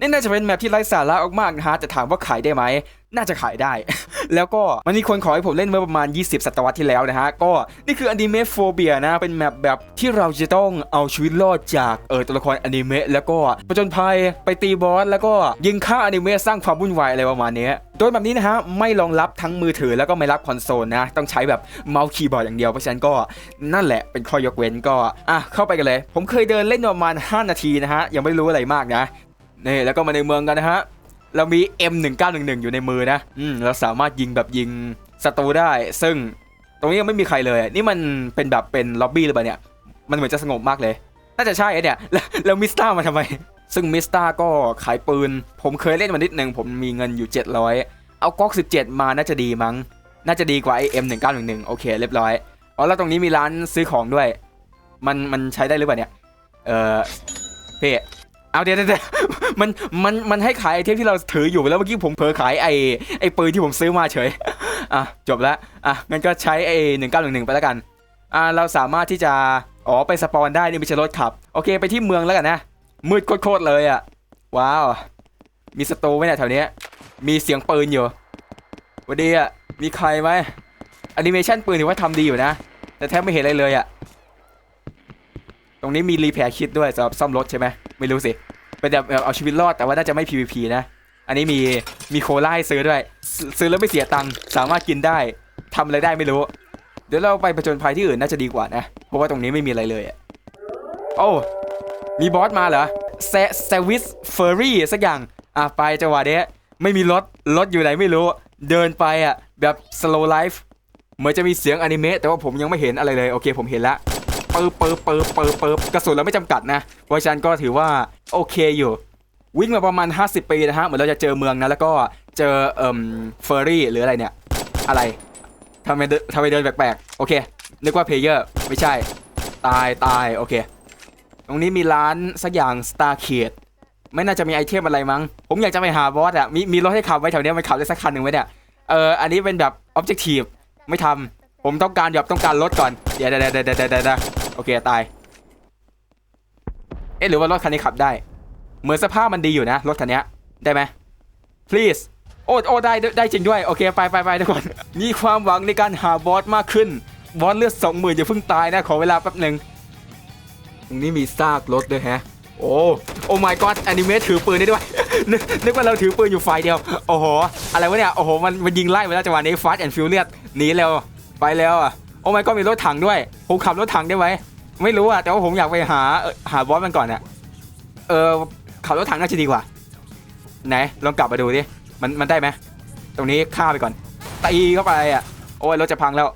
นี่น่าจะเป็นแมปที่ไร้สาระมากๆนะฮะแต่ถามว่าขายได้ไหมน่าจะขายได้ แล้วก็มันมีคนขอให้ผมเล่นเมื่อประมาณ 20 ศตวรรษที่แล้วนะฮะ ก็นี่คืออนิเมะโฟเบียนะ เป็นแมปแบบที่เราจะต้องเอาชีวิตรอดจากเออตัวละครอนิเมะแล้วก็ผจญภัยไปตีบอสแล้วก็ยิงฆ่าอนิเมะสร้างความวุ่นวายอะไรประมาณนี้ โดยแบบนี้นะฮะ ไม่รองรับทั้งมือถือแล้วก็ไม่รับคอนโซลนะ ต้องใช้แบบเมาส์คีย์บอร์ดอย่างเดียว เพราะฉะนั้นก็นั่นแหละเป็นข้อยกเว้นก็อะเข้าไปกันเลย ผมเคยเดินเล่นประมาณ 5 นาทีนะฮะยังไม่รู้อะไรมากนะ นี่แล้วก็มาในเมืองกันนะฮะ เรามี M1911 อยู่ในมือนะ อืมเราสามารถยิงแบบยิงศัตรูได้ ซึ่งตรงนี้ยังไม่มีใครเลย นี่มันเป็นแบบเป็นล็อบบี้หรือเปล่าเนี่ย มันเหมือนจะสงบมากเลย น่าจะใช่ไอเนี่ย แล้วแล้วมิสตามาทำไม ซึ่งมิสตาก็ขายปืน ผมเคยเล่นมานิดหนึ่งผมมีเงินอยู่ 700 เอาก๊อก 17 มาน่าจะดีมั้ง น่าจะดีกว่าไอ้ M1911 โอเคเรียบร้อย อ๋อแล้วตรงนี้มีร้านซื้อของด้วย มันมันใช้ได้หรือเปล่าเนี่ย เออเพ่ เอาเดี๋ยวเดี๋ยวมันมันมันให้ขายไอเทมที่เราถืออยู่แล้วเมื่อกี้ผมเผลอขายไอไอปืนที่ผมซื้อมาเฉยอะจบแล้วอะงั้นก็ใช้ไอหนึ่งเก้าหนึ่งหนึ่งไปแล้วกันอ่าเราสามารถที่จะอ๋อไปสปอนได้นี่ไม่ใช่รถขับ โอเคไปที่เมืองแล้วกันนะมืดโคตรเลยอะว้าวมีสตูไหมเนี่ยแถวนี้มีเสียงปืนอยู่วันดีอะมีใครไหมแอนิเมชันปืนถือว่าทำดีอยู่นะ แต่แทบไม่เห็นอะไรเลยอะ รงนี้มีรีแพร์คิดด้วยสำหรับซ่อมรถใช่ไหมไม่รู้สิเป็นแบบเอาชีวิตรอดแต่ว่าน่าจะไม่ PVP นะ อันนี้มีมีโคลาให้ซื้อด้วย ซื้อแล้วไม่เสียตังค์สามารถกินได้ทำอะไรได้ไม่รู้ เดี๋ยวเราไปผจญภัยที่อื่นน่าจะดีกว่านะ เพราะว่าตรงนี้ไม่มีอะไรเลยอโอ้มีบอสมาเหรอแซแซวิสเฟอร์รี่สักอย่างอะไปจังหวะเนี้ยไม่มีรถรถอยู่ไหนไม่รู้ เดินไปอะแบบ slow life เหมือนจะมีเสียงอนิเมะแต่ว่าผมยังไม่เห็นอะไรเลย โอเคผมเห็นละเปิบเปิบเปิบเปิบเปิบกระสุนเราไม่จำกัดนะเพราะฉะนั้นก็ถือว่าโอเคอยู่ วิ่งมาประมาณ 50 ปีนะฮะเหมือนเราจะเจอเมืองนะแล้วก็เจอเอ่มเฟอร์รี่หรืออะไรเนี่ย อะไรทำไมเดินทำไมเดินแปลกๆโอเคนึกว่าเพลเยอร์ไม่ใช่ ตายตายโอเค ตรงนี้มีร้านสักอย่าง Star k i d ไม่น่าจะมีไอเทมอะไรมั้ง ผมอยากจะไปหาบอสอะมีมีรถให้ขับไว้แถวเนี้ยมันขับได้สักคันหนึ่งไหมเนี่ยเอออันนี้เป็นแบบ Objective ไม่ทำผมต้องการแบบต้องการรถก่อนเดี๋ยวเดี๋ยวเดี๋ยวเดี๋ยวเดี๋ยว โอเคตาย เอ๊ะหรือว่ารถคันนี้ขับได้ เหมือนสภาพมันดีอยู่นะรถคันนี้ได้ไหม please โอ้โอ้ได้ได้จริงด้วย โอเคไปไปไปทุกคน มีความหวังในการหาบอสมากขึ้น บอสเลือดสองหมื่นอย่าเพิ่งตายนะ ขอเวลาแป๊บหนึ่งตรงนี้มีซากรถด้วยแฮะ โอ้โอ้ my god อนิเมะถือปืนได้ด้วย นึกว่าเราถือปืนอยู่ฝ่ายเดียว โอ้โห อะไรวะเนี่ย โอ้โห มันมันยิงไล่ไปแล้วจังหวะนี้ fast and furious หนีเร็ว ไปแล้วอะ โอ้ my god มีรถถังด้วยผมขับรถถังได้ไหมไม่รู้อะแต่ว่าผมอยากไปหาหาบอสมันก่อนอะเออขับรถถังน่าจะดีกว่าไหนลองกลับมาดูดิมันมันได้ไหมตรงนี้ฆ่าไปก่อนตีเข้าไปอะโอ้ยรถจะพังแล้ว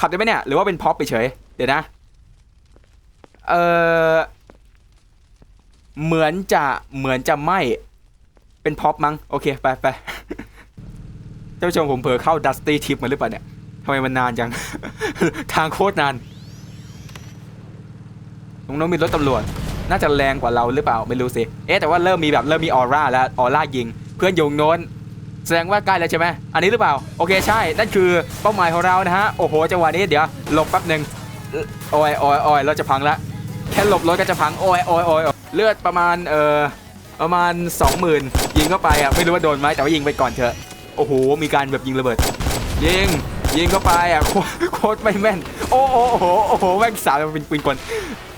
ขับได้ไหมเนี่ยหรือว่าเป็นพ็อปไปเฉยเดี๋ยวนะเออเหมือนจะเหมือนจะไม่เป็นพ็อปมั้งโอเคไปไปท่าชมผมเผลอเข้าดัสตี้ทิปมาหรือเปล่าเนี่ย ทำไมมันนานจัง ทางโคตรนานตรงนู้นมีรถตำรวจ น่าจะแรงกว่าเราหรือเปล่าไม่รู้สิเอ๊ะแต่ว่าเริ่มมีแบบเริ่มมีออร่าแล้วออร่ายิง เพื่อนยงโน้น แสดงว่าใกล้แล้วใช่ไหมอันนี้หรือเปล่า โอเคใช่ นั่นคือเป้าหมายของเรานะฮะโอ้โหจังหวะนี้เดี๋ยวหลบแป๊บหนึ่งโอ้ยโอ้ยโอ้ยเราจะพังละแค่หลบรถก็จะพังโอ้ยโอ้ยโอ้ยเลือดประมาณเอ่อประมาณ 20,000 ยิงเข้าไปอะไม่รู้ว่าโดนไหมแต่ว่ายิงไปก่อนเถอะโอ้โหมีการแบบยิงระเบิดยิง ยิงเข้าไปอะโคตรไม่แม่น โอ้โหโอ้โหโอ้โหแม่งสาวเป็นปืนกล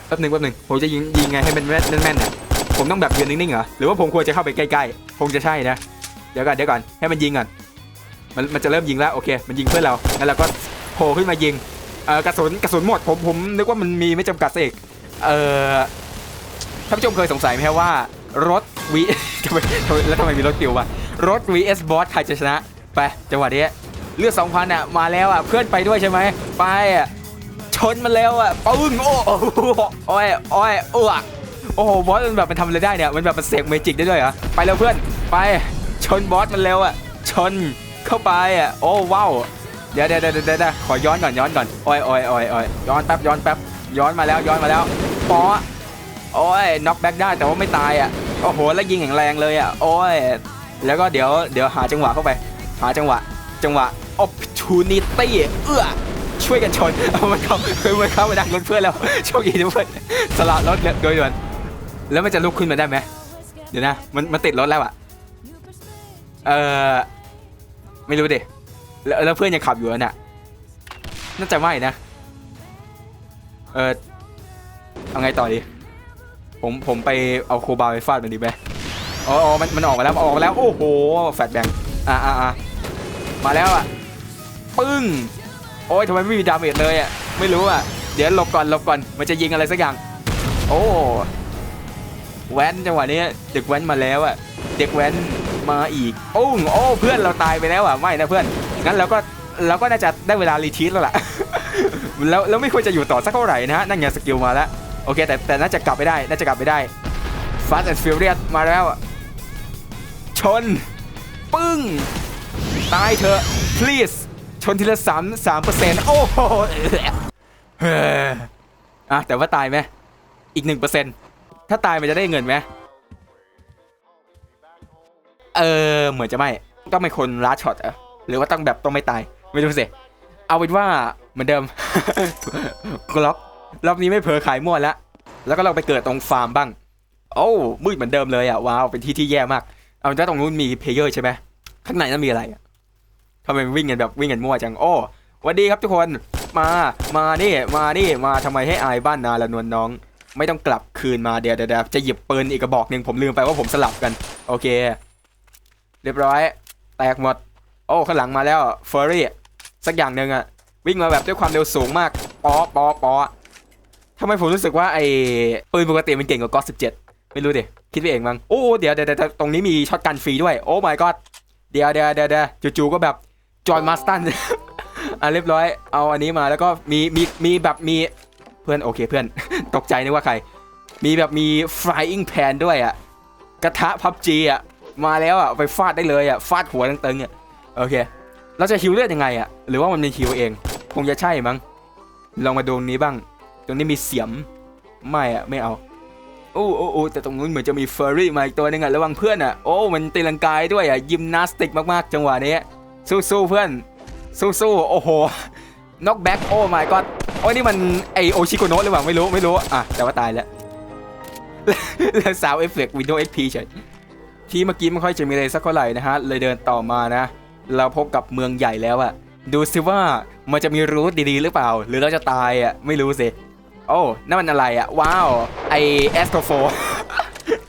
แป๊บหนึ่งแป๊บหนึ่งผมจะยิงยิงไงให้มันแม่นแม่นเนี่ยผมต้องแบบยืนนิ่งๆเหรอหรือว่าผมควรจะเข้าไปใกล้ๆคงจะใช่นะเดี๋ยวก่อนเดี๋ยวก่อนให้มันยิงก่อนมันมันจะเริ่มยิงแล้วโอเค มันยิงเพื่อนเราแล้วเราก็โผล่ขึ้นมายิงเออกระสุนกระสุนหมดผมผมนึกว่ามันมีไม่จำกัดซะอีกเออท่านผู้ชมเคยสงสัยไหมว่ารถวีแล้วทำไมมีรถปิววะรถ vs บอสใครจะชนะไปจังหวะนี้ เลือด2,000อะมาแล้วอะเพื่อนไปด้วยใช่ไหมไปอะชนมันแล้วอะปึ้งโอ้โอ้ยโอ้ยเออโอ้โหบอสมันแบบมันทำอะไรได้เนี่ยมันแบบมันเสกเมจิกได้ด้วยเหรอไปเร็วเพื่อนไปชนบอสมันเร็วอะชนเข้าไปอะโอ้ว้าวเดี๋ยวเดี๋ยวเดี๋ยวเดี๋ยวเดี๋ยวขอย้อนก่อนย้อนก่อนโอ้ยโอ้ยโอ้ยโอ้ยย้อนแป๊บย้อนแป๊บย้อนมาแล้วย้อนมาแล้วปอโอ้ยน็อกแบ็กได้แต่ว่าไม่ตายอะโอ้โหแล้วยิงอย่างแรงเลยอะโอ้ยแล้วก็เดี๋ยวเดี๋ยวหาจังหวะเข้าไป หาจังหวะ จังหวะ opportunity เอื้อช่วยกันชนเอามันเข้าคือมันเข้ามาดักรถเพื่อนแล้วโชคดีนะเพื่อนสละรถเลยโดยด่วนแล้วมันจะลุกขึ้นมาได้ไหมเดี๋ยวนะมันมันติดรถแล้วอะเออไม่รู้ดิแล้วแล้วเพื่อนยังขับอยู่อะน่ะน่าจะไม่นะเออเอาไงต่อดีผมผมไปเอาโคบาไปฟาดมันดีไหมอ๋ออ๋อมันมันออกมาแล้วออกมาแล้วโอ้โหแฟดแบงอ่าอ่ามาแล้วอะ ปึ้ง โอ้ยทำไมไม่มีดาเมจเลยอะ ไม่รู้อะ เดี๋ยวหลบก่อนหลบก่อน มันจะยิงอะไรสักอย่าง โอ้ แว้นจังหวะนี้เด็กแว้นมาแล้วอะ เด็กแว้นมาอีก โอ้งโอ้เพื่อนเราตายไปแล้วอะ ไม่นะเพื่อน งั้นเราก็เราก็น่าจะได้เวลารีทีสแล้วล่ะ แล้วแล้วไม่ควรจะอยู่ต่อสักเท่าไหร่นะฮะ นั่นไงสกิลมาแล้ว โอเค แต่แต่น่าจะกลับไม่ได้ น่าจะกลับไม่ได้ Fast and Furious มาแล้วอะชน ปึ้ง ตายเถอะ please ชนทีละสามสามเปอร์เซ็นต์โอ้โหเฮ้ออะแต่ว่าตายไหมอีกหนึ่งเปอร์เซ็นต์ถ้าตายมันจะได้เงินไหมเออเหมือนจะไม่ต้องเป็นคนลัดช็อตเหรอหรือว่าต้องแบบต้องไม่ตายไม่รู้สิเอาเป็นว่าเหมือนเดิมกล็อกรอบนี้ไม่เผลอขายมั่วแล้วแล้วก็เราไปเกิดตรงฟาร์มบ้าง โอ้มืดเหมือนเดิมเลยอะว้าวเป็นที่ที่แย่มาก เอาเป็นว่าตรงนู้นมีเพลเยอร์ใช่ไหมข้างในนั้นมีอะไรอะ ทำไมวิ่งกันแบบวิ่งกันมั่วจัง โอ้สวัสดีครับทุกคน มา มานี่ มานี่ มาทำไมให้อายบ้านนาละนวลน้อง ไม่ต้องกลับคืนมาเดี๋ยวเดี๋ยวเดาจะหยิบปืนอีกกระบอกหนึ่งผมลืมไปว่าผมสลับกัน โอเค เรียบร้อย แตกหมด โอ้ข้างหลังมาแล้วเฟอร์รี่สักอย่างหนึ่งอะวิ่งมาแบบด้วยความเร็วสูงมากปอปอปอทำไมผมรู้สึกว่าไอ้ปืนปกติมันเก่งกว่าก็17ไม่รู้ดิคิดไปเองมั้งโอ้เดี๋ยวเดี๋ยวเดี๋ยวตรงนี้มีช็อตกันฟรีด้วย โอ้ my god เดียวเดี๋ยวเดี๋ยวเดี๋ยวจู่ๆก็แบบ จอยมาสตันอะเรียบร้อย เอาอันนี้มาแล้วก็มีมีมีแบบมีเพื่อนโอเคเพื่อน ตกใจนึกว่าใคร มีแบบมี flying pan ด้วยอะ กระทะพับจีอะ มาแล้วอะไปฟาดได้เลยอะ ฟาดหัวตึงๆอะโอเค เราจะฮิวเลือดยังไงอะ หรือว่ามันเป็นฮิวเอง คงจะใช่มั้ง ลองมาดูตรงนี้บ้าง ตรงนี้มีเสียม ไม่อะไม่เอาโอ้โอ้โอ้แต่ตรงนู้นเหมือนจะมีเฟอร์รี่มาอีกตัวหนึงอะ ระวังเพื่อนอะ โอ้ มันตีลังกายด้วยอะ ยิมนาสติกมากๆ จังหวะนี้ สู้ๆเพื่อน สู้ๆโอ้โหน็อกแบ็กโอ้ my god โอ้ยนี่มันไอโอชิโกโนะหรือเปล่าไม่รู้ไม่รู้อะแต่ว่าตายแล้วแล้วสาวเอฟเฟกต์วินโดว์เอ็กพีเฉยที่เมื่อกี้ไม่ค่อยจะมีอะไรสักเท่าไหร่นะฮะ เลยเดินต่อมานะ เราพบกับเมืองใหญ่แล้วอะดูสิว่ามันจะมีรูทดีๆหรือเปล่า หรือเราจะตายอะไม่รู้สิโอ้นั่นมันอะไรอะว้าวไอแอสโตโฟ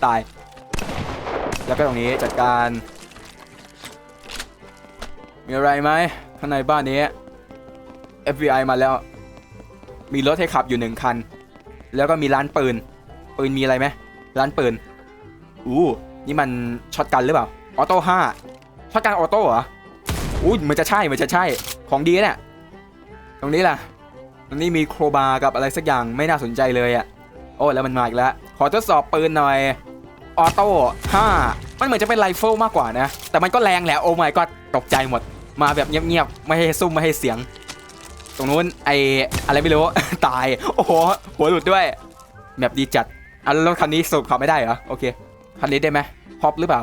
ตาย แล้วก็ตรงนี้จัดการ มีอะไรไหมข้างในบ้านนี้ FBI มาแล้ว มีรถให้ขับอยู่หนึ่งคัน แล้วก็มีร้านปืน ปืนมีอะไรไหมร้านปืน อู้ นี่มันช็อตกันหรือเปล่า ออโต้ห้าช็อตกันออโต้เหรอ อู้มันจะใช่ มันจะใช่ ของดีเนี่ย ตรงนี้ล่ะ ตรงนี้มีโครบากับอะไรสักอย่างไม่น่าสนใจเลยอะ่ะโอ้แล้วมันมาอีกแล้ว ขอทดสอบปืนหน่อย ออโต้ห้ามันเหมือนจะเป็นไรเฟิลมากกว่านะ แต่มันก็แรงแหละ โอ้ my ก็ตกใจหมด มาแบบเงียบๆไม่ให้ซุ่มไม่ให้เสียง ตรงนู้นไออะไรไม่รู้ ตาย โอ้โหหัวหลุดด้วยแบบดีจัดอะแล้วรถคันนี้สูบขับไม่ได้เหรอโอเคคันนี้ได้ไหมพอปหรือเปล่า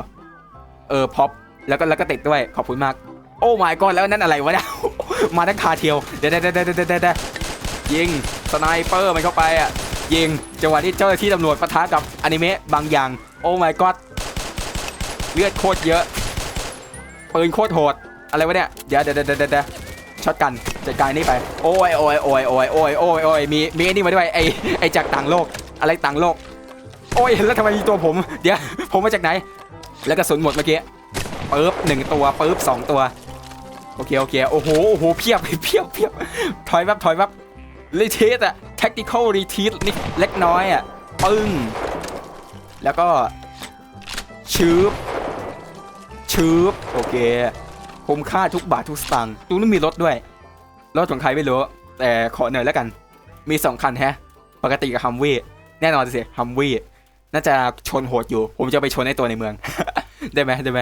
เออพอปแล้วก็แล้วก็ติดด้วยขอบคุณมาก โอ้ my god แล้วนั่นอะไรวะเนี่ยมาทั้งคาเทียวเดี๋ยวเดี๋ยวเดี๋ยวเดี๋ยวเดี๋ยวเดี๋ยวยิงสไนเปอร์มันเข้าไปอะยิงจังหวะที่เจ้าหน้าที่ตำรวจปะทะกับอนิเมะบางอย่าง โอ้ my god เลือดโคตรเยอะปืนโคตรโหด อะไรวะเนี่ยเดี๋ยวเดี๋ยวเดี๋ยวเดี๋ยวเดี๋ยวช็อตกันจัดการนี่ไป โอ้ยโอ้ยโอ้ยโอ้ยโอ้ยโอ้ยโอ้ยมีมีไอ้นี่มาด้วยไอไอจากต่างโลก อะไรต่างโลก โอ้ยแล้วทำไมมีตัวผม เดี๋ยวผมมาจากไหน แล้วกระสุนหมดเมื่อกี้ปึ๊บหนึ่งตัวปึ๊บสองตัว โอเคโอเคโอ้โหโอ้โหเพียบเพียบเพียบถอยแป๊บถอยแป๊บรีทีสอะ tactical retreat นิดเล็กน้อยอะปึ้งแล้วก็ชืบชืบโอเค คุ้มค่าทุกบาททุกสตางค์ตรงนี้มีรถด้วย รถของใครไม่รู้ แต่ขอหน่อยแล้วกัน มีสองคันแฮะ ปกติกับฮัมวีแน่นอนสิฮัมวีน่าจะชนโหดอยู่ ผมจะไปชนในตัวในเมือง ได้ไหมได้ไหม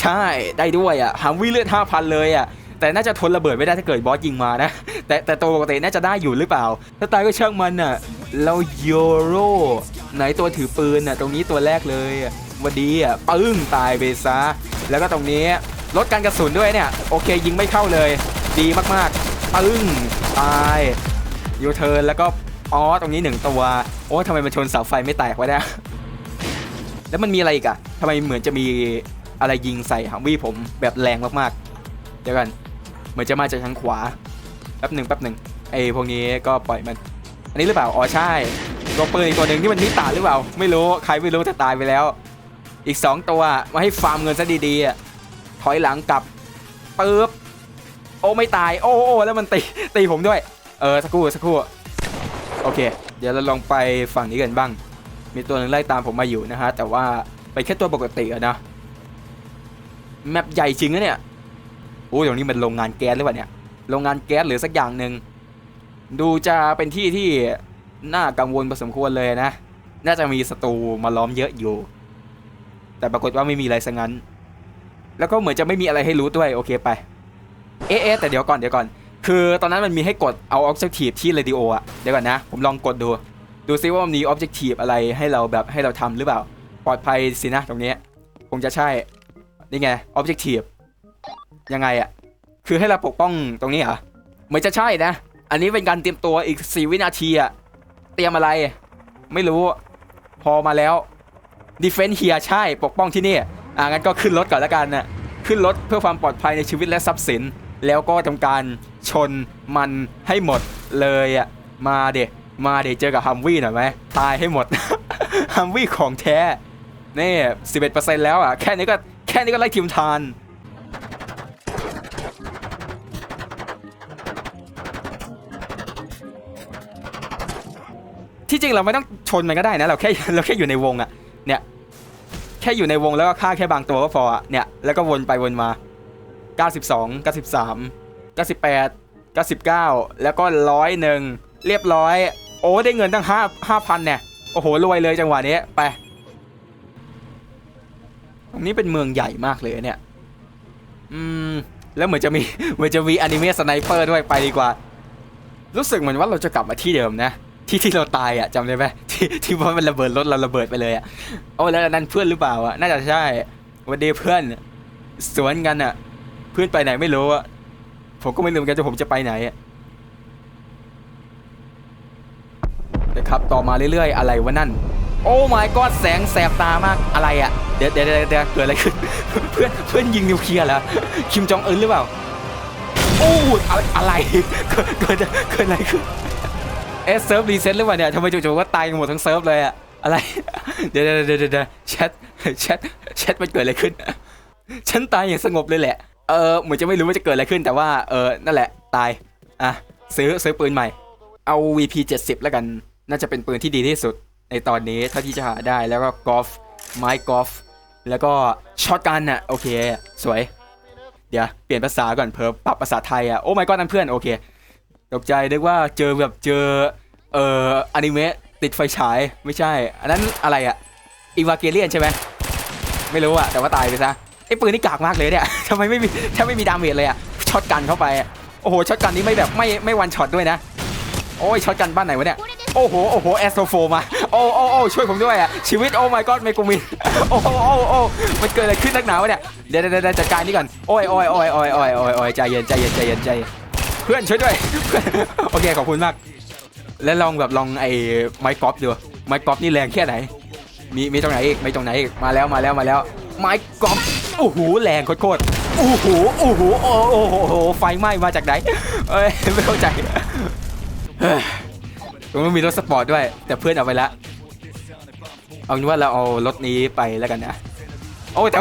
ใช่ได้ด้วยอะฮัมวีเลือดห้าพันเลยอะแต่น่าจะทนระเบิดไม่ได้ถ้าเกิดบอสยิงมานะ แต่แต่ตัวปกติน่าจะได้อยู่หรือเปล่า ถ้าตายก็ช่างมันอะเราโยโรไหนตัวถือปืนอะตรงนี้ตัวแรกเลยอะวันดีอะปึ้งตายไปซะ แล้วก็ตรงนี้ ลดการกระสุนด้วยเนี่ย โอเคยิงไม่เข้าเลย ดีมากๆปึ้งตายยูเทิร์นแล้วก็อ๋อตรงนี้หนึ่งตัว โอ้ทำไมมันชนเสาไฟไม่แตกวะเนี่ยแล้วมันมีอะไรอีกอะทำไมเหมือนจะมีอะไรยิงใส่ฮัมวี่ผมแบบแรงมากๆ เดี๋ยวกันเหมือนจะมาจากทางขวาแป๊บหนึ่งแป๊บหนึ่งไอ้พวกนี้ก็ปล่อยมัน อันนี้หรือเปล่าอ๋อใช่ตัวปืนอีกตัวหนึ่งที่มันนิตาหรือเปล่า ไม่รู้ใครไม่รู้แต่ตายไปแล้ว อีก 2 ตัวมาให้ฟาร์มเงินซะดีๆอะ ถอยหลังกลับปึ๊บโอ้ไม่ตายโอ้โอ้แล้วมันตีตีผมด้วย เออสักครู่สักครู่โอเค เดี๋ยวเราลองไปฝั่งนี้กันบ้าง มีตัวหนึ่งไล่ตามผมมาอยู่นะฮะแต่ว่าไปแค่ตัวปกติอะนะแมปใหญ่จริงนะเนี่ยโอ้ตรงนี้มันโรงงานแก๊สหรือเปล่าเนี่ยโรงงานแก๊สหรือสักอย่างหนึ่งดูจะเป็นที่ที่น่ากังวลพอสมควรเลยนะ น่าจะมีศัตรูมาล้อมเยอะอยู่ แต่ปรากฏว่าไม่มีอะไรซะงั้น แล้วก็เหมือนจะไม่มีอะไรให้รู้ด้วยโอเคไปเอ๊ะเอ๊ะแต่เดี๋ยวก่อนเดี๋ยวก่อน คือตอนนั้นมันมีให้กดเอา objective ที่ radio ออะเดี๋ยวก่อนนะ ผมลองกดดู ดูซิว่ามันมี objective อะไรให้เราแบบให้เราทำหรือเปล่า ปลอดภัยสินะตรงนี้คงจะใช่ นี่ไง objective ยังไงอะคือให้เราปกป้องตรงนี้เหรอเหมือนจะใช่นะ อันนี้เป็นการเตรียมตัวอีก4วินาทีอะเตรียมอะไร ไม่รู้ พอมาแล้ว defense here ใช่ปกป้องที่นี่ อ่างั้นก็ขึ้นรถก่อนล้วกันนะขึ้นรถเพื่อความปลอดภัยในชีวิตและทรัพย์สิน แล้วก็ทำการชนมันให้หมดเลยอะมาเดะมาเดะเจอกับฮัมวี่หน่อยไหมตายให้หมดฮัมวี่ของแท้นี่11%แล้วอะแค่นี้ก็แค่นี้ก็ไล่ทีมทานที่จริงเราไม่ต้องชนมันก็ได้นะเราแค่เราแค่อยู่ในวงอะเนี่ย แค่อยู่ในวงแล้วก็ฆ่าแค่บางตัวก็พออะเนี่ยแล้วก็วนไปวนมา 92 93 98 99 แล้วก็ร้อยหนึ่งเรียบร้อย โอ้ได้เงินตั้ง5 5,000เนี่ยโอ้โหรวยเลยจังหวะนี้ไปตรงนี้เป็นเมืองใหญ่มากเลยเนี่ยอืมแล้วเหมือนจะมีเหมือนจะมีอนิเมะสไนเปอร์ด้วยไปดีกว่า รู้สึกเหมือนว่าเราจะกลับมาที่เดิมนะ ที่ที่เราตายอะจำได้ไหมที่ที่ว่ามันระเบิดรถเราระเบิดไปเลยอะโอ้แล้วอันนั่นเพื่อนหรือเปล่าอะน่าจะใช่วันเดีเพื่อนสวนกันอะ เพื่อนไปไหนไม่รู้อะผมก็ไม่รู้เหมือนกันว่าผมจะไปไหนอะนะครับต่อมาเรื่อยๆ อะไรวะนั่น โอ้ my god แสงแสบตามากอะไรอะเดี๋ยวเดี๋ยวเดี๋ยวเกิดอะไรขึ้นเพื่อนเพื่อนยิงนิวเคลียร์เหรอคิมจองอึนหรือเปล่าโอ้อะไรอะไรเกิดเกิดอะไรขึ้น เอะเซิร์ฟรีเซ็ตหรือเปล่าเนี่ยทำไมจู่ๆก็ตายกันหมดทั้งเซิร์ฟเลยอะอะไร เดี๋ยวเดี๋ยวเดี๋ยวแชทแชทแชทมันเกิดอะไรขึ้น ฉันตายอย่างสงบเลยแหละ เออเหมือนจะไม่รู้ว่าจะเกิดอะไรขึ้นแต่ว่าเออนั่นแหละตาย อะซื้อซื้อปืนใหม่ เอา VP 70 แล้วกัน น่าจะเป็นปืนที่ดีที่สุด ในตอนนี้เท่าที่จะหาได้แล้วก็กอล์ฟไม้กอล์ฟแล้วก็ช็อตกันอะโอเค สวย เดี๋ยว เปลี่ยนภาษาก่อนเพิ่มปรับภาษาไทยอะโอ้ my god นั่นเพื่อนโอเค ตกใจนึกว่าเจอแบบเจอ เอ่ออนิเมะติดไฟฉายไม่ใช่ อันนั้นอะไรอะอีวาเกเลียนใช่ไหมไม่รู้อะแต่ว่าตายไปซะไอ้ปืนนี่กากมากเลยเนี่ยทำไมไม่มีถ้าไม่มีดาเมจเลยอะช็อตกันเข้าไปโอ้โหช็อตกันนี้ไม่แบบไม่ไม่วันช็อตด้วยนะโอ้ยช็อตกันบ้านไหนวะเนี่ยโอ้โหโอ้โหแอสโตโฟมาโอ้โอ้โอ้ช่วยผมด้วยอะชีวิตโอ้ my god เมกูมินโอ้โหโอ้โอ้มันเกิดอะไรขึ้นนักหนาวะเนี่ยเดี๋ยวเดี๋ยวเดจัดการนี่ก่อนโอ้ยโอ้ยโอ้ยโอ้ยโอ้ยโอ้ยโอ้ยใจเย็นใจเย็นใจเย็นใจเย็น เพื่อนช่วยด้วยโอเคขอบคุณมาก แล้วลองแบบลองไอ้ไม้กอล์ฟดูไม้กอล์ฟนี่แรงแค่ไหน มีมีตรงไหนอีกมีตรงไหนอีกมาแล้วมาแล้วมาแล้วไม้กอล์ฟโอ้โหแรงโคตรโอ้โหโอ้โหโอ้โหโอ้โหไฟไหม้มาจากไหนเอ้ยไม่เข้าใจเฮ้ยตรงนู้นมีรถสปอร์ตด้วย แต่เพื่อนเอาไปละเอาเป็นว่าเราเอารถนี้ไปแล้วกันนะ โอ้แต่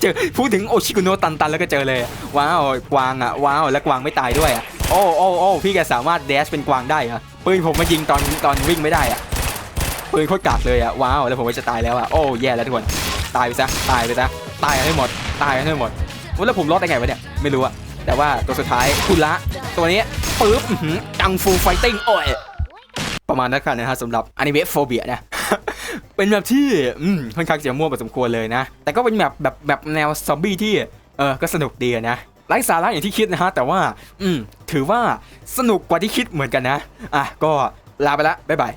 เจอพูดถึงโอชิกุโนะตันตันแล้วก็เจอเลย ว้าวกวางอะว้าวแล้วกวางไม่ตายด้วยอะโอ้โอ้โอ้พี่แกสามารถแดชเป็นกวางได้เหรอปืนผมมายิงตอนตอนวิ่งไม่ได้อะปืนโคตรกากเลยอะว้าวแล้วผมก็จะตายแล้วอะโอ้แย่แล้วทุกคนตายไปซะตายไปซะตายให้หมด ตายให้หมดว่าแล้วผมรอดได้ไงวะเนี่ยไม่รู้อะแต่ว่าตัวสุดท้ายคุณละ ตัวนี้ปึ๊บจังฟูไฟติ้งโอ้ยประมาณนั้นกันนะฮะสำหรับอนิเมะโฟเบียนะ เป็นแบบที่อืมค่อนข้างจะมั่วพอสมควรเลยนะ แต่ก็เป็นแบบแบบแบบแนวซอมบี้ที่เออก็สนุกดีนะไร้สาระอย่างที่คิดนะฮะแต่ว่า อืมถือว่าสนุกกว่าที่คิดเหมือนกันนะอะก็ลาไปละบ๊ายบาย